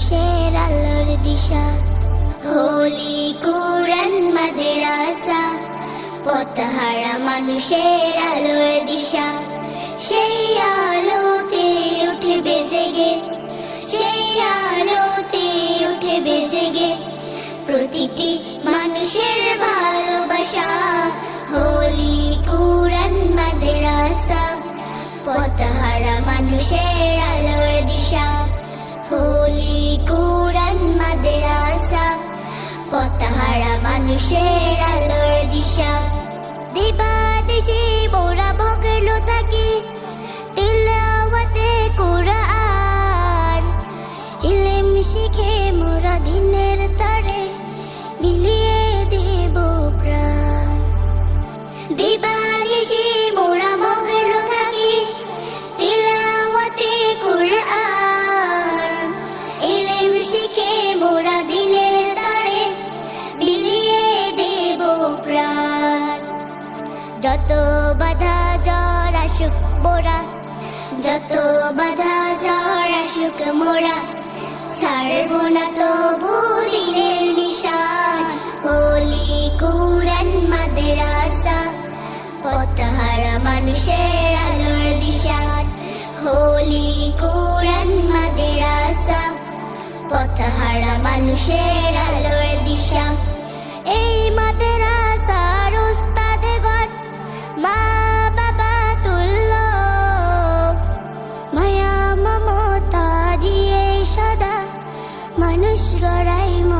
মানুষের আলোর দিশা। হোলি কুরআন মাদ্রাসা, পথহারা মানুষের আলোর দিশা। সেই আলোতে উঠবে জেগে, সেই আলোতে উঠবে জেগে প্রতিটি মানুষের ভালোবাসা। হোলি কুরআন মাদ্রাসা, পথহারা মানুষের আলোর দিশা। হোলি কুরআন আসা পতাহারা মানুষের আলোর দিশা। দিবা দেশে বোরা বগলো থাকি তিলাওয়াতে কুরআন। ইলম শিখে মোরা দিনের যত বাধা জ্বর আসুক মোরা যত বাধা জ্বর আসুক মোরা, ছাড়বো না তো দিনের নিশান। হোলি কুরআন মাদ্রাসা, পথহারা মানুষের আলোর দিশার হোলি কুরআন মাদ্রাসা, পথহারা মানুষের മനുഷ്യരായി